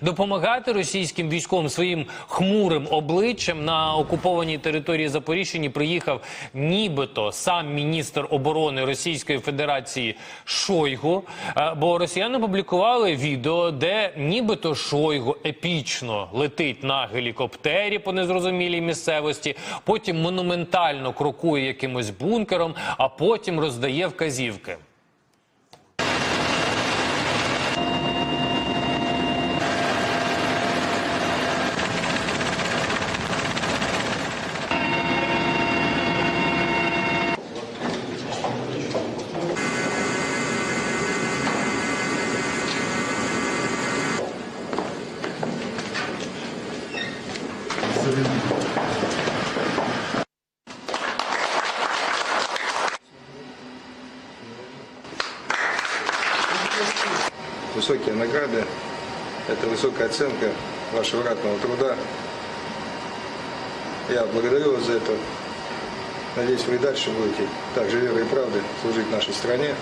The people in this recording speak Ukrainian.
Допомагати російським військовим своїм хмурим обличчям на окупованій території Запоріжжя приїхав нібито сам міністр оборони Російської Федерації Шойгу. Е, Бо росіяни публікували відео, де нібито Шойгу епічно летить на гелікоптері по незрозумілій місцевості, потім монументально крокує якимось бункером, а потім роздає вказівки. Высокие награды – это высокая оценка вашего ратного труда. Я благодарю вас за это. Надеюсь, вы и дальше будете так же верой и правдой служить нашей стране.